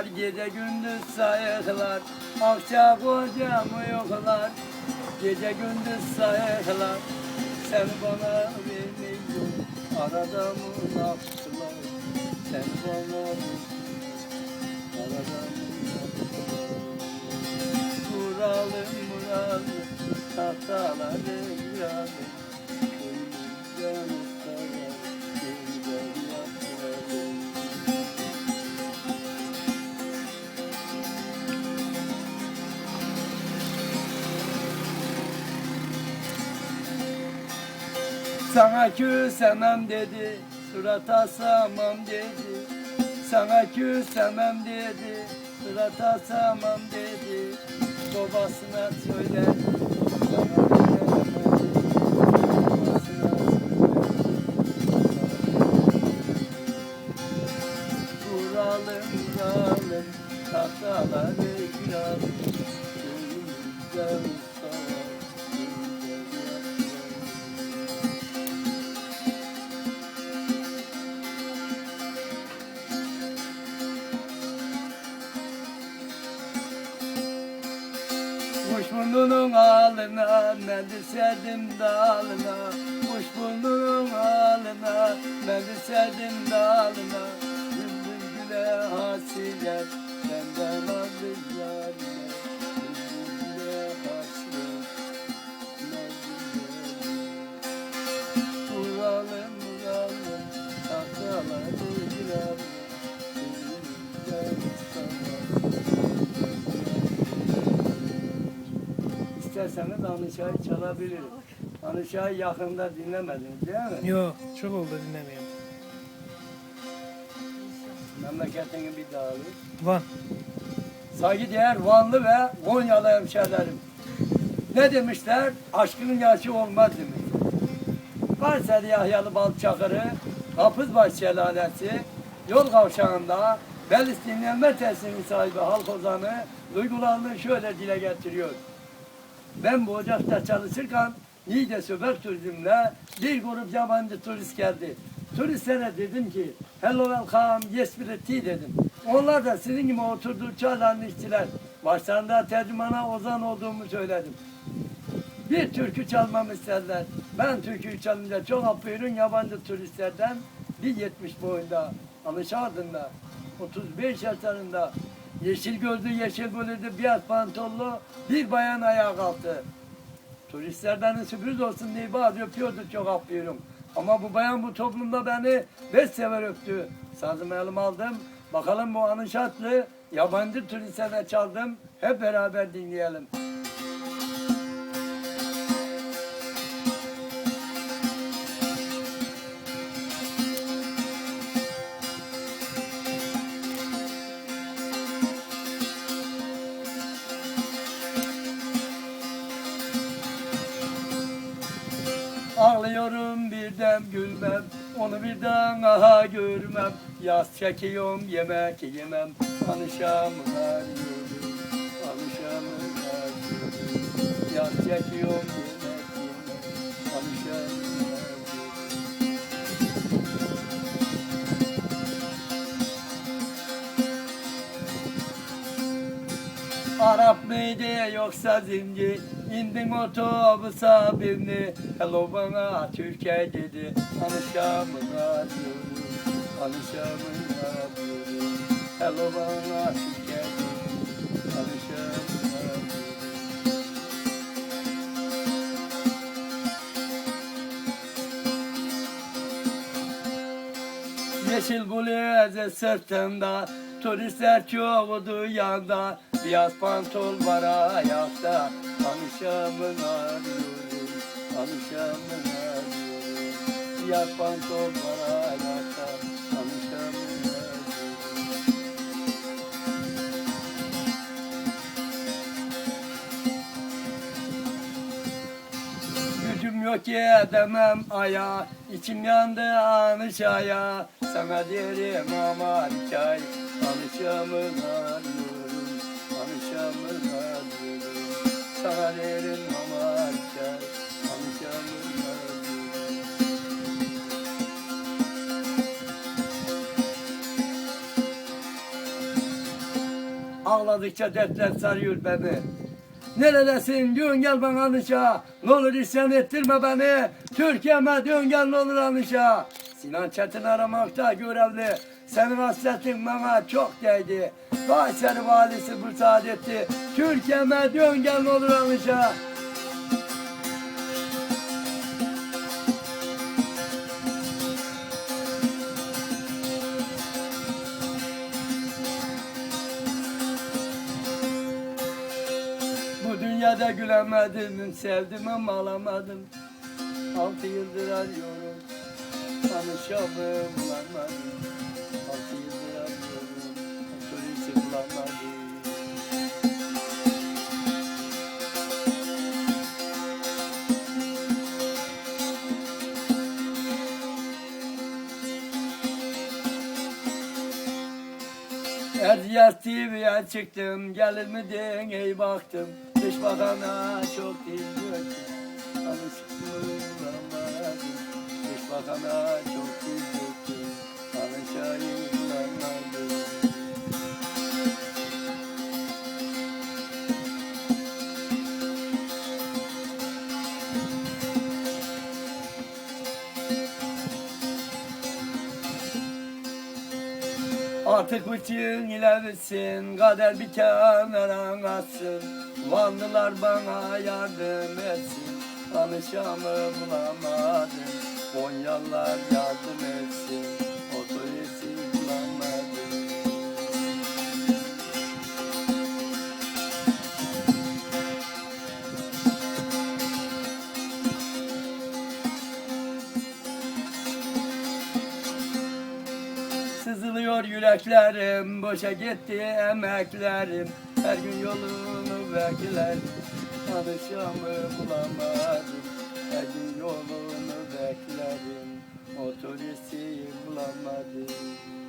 yoklar, gece gündüz sayıklar. Akça kocamı yoklar, gece gündüz sayıklar. Sen bana vermeyin, arada mı yaptılar? Sen bana arada mı yaptılar? Vuralım vuralım, tahtaları vuralım. Sana küsemem dedi, surat asamam dedi. Sana küsemem dedi, surat asamam dedi. Babasına söyle, Burnunun alına, ben serdim dalına. Kuş burnunun alına, ben serdim dalına. Bülbüle hasret, benden aldı yarına. İsterseniz Anışay'ı çalabilirim. Anışay'ı yakında dinlemediniz değil mi? Yok çok oldu dinlemiyorum. Memleketinin bir dağı. Van. Saygıdeğer Vanlı ve Konyalı hemşehrilerim. Ne demişler? Aşkının yaşı olmaz demiş. Kayseri Yahyalı Balçakırı, Kapızbaş Şelalesi, yol kavşağında Belis Dinlenme Tesisinin sahibi Halk Ozanı duygularını şöyle dile getiriyor. Ben bu ocakta çalışırken Niğde Söber Turizm'le bir grup yabancı turist geldi. Turistlere dedim ki hello welcome yes bir tea dedim. Onlar da sizin gibi oturdu çaylarını içtiler. Başlarında tercümana Ozan olduğumu söyledim. Bir türkü çalmamı istediler. Ben türküyü çalınca çok affıyordum yabancı turistlerden bir 70 boyunda Alış adında 35 yaşlarında yeşil gözlü yeşil gözlü beyaz pantollu bir bayan ayağa kalktı. Turistlerden sürpriz olsun diye bazı öpüyordu çok affıyorum. Ama bu bayan bu toplumda beni beş sever öptü. Sazımı elime aldım. Bakalım bu anışatlı yabancı turistlerine çaldım. Hep beraber dinleyelim. Ağlıyorum birden gülmem. Onu birden aha görmem. Yaz çekiyorum yemek yemem Alışamı arıyorum Alışamı arıyorum Yaz çekiyorum yemek yemem Alışamı arıyorum Arap mıydı yoksa zinci İndim otobüse bindi Hello bana Türkiye dedi. Alışamın arıyorum Alışamın arıyorum Hello bana Türkiye dedi. Arıyorum Yeşil bluz sırtında Turistler çoğudu yanda Beyaz pantol var ayakta Anışamın arıyorum Anışamın arıyorum Beyaz pantol var ayakta Anışamın Gücüm yok edemem aya içim yandı anışaya Sana derim ama hikaye Anışamın arıyorum Anışamın arıyorum Sana derim ama hikaye Anışamın arıyorum Ağladıkça dertler sarıyor beni. Neredesin? Dön gel bana anışa. Ne olur isyan ettirme beni. Türkiye'me dön gel ne olur anışa. Sinan Çetin aramakta görevli. Senin hasretin bana çok değdi. Kayseri valisi müsaade etti. Türkiye'me dön gel olur anışa. Bu dünyada gülemedim, sevdim ama alamadım. Altı yıldır arıyorum, tanışamı bulamadım. Altı yıldır arıyorum, otorisi bulamadım. Erziyat TV'ye çıktım, gelir mi ey baktım. Dış bakana çok dil döktüm, Artık bıçığın ile bitsin, kader bir kenara atsın. Vanlılar bana yardım etsin, tanışamı bulamadım. Konyalılar yardım etsin, otorisi bulamadım. Sızılıyor yüreklerim, boşa gitti emeklerim. Her gün yolunu beklerim, tanışamı bulamadım. Gün yolunu beklerim, otorisi bulamadım.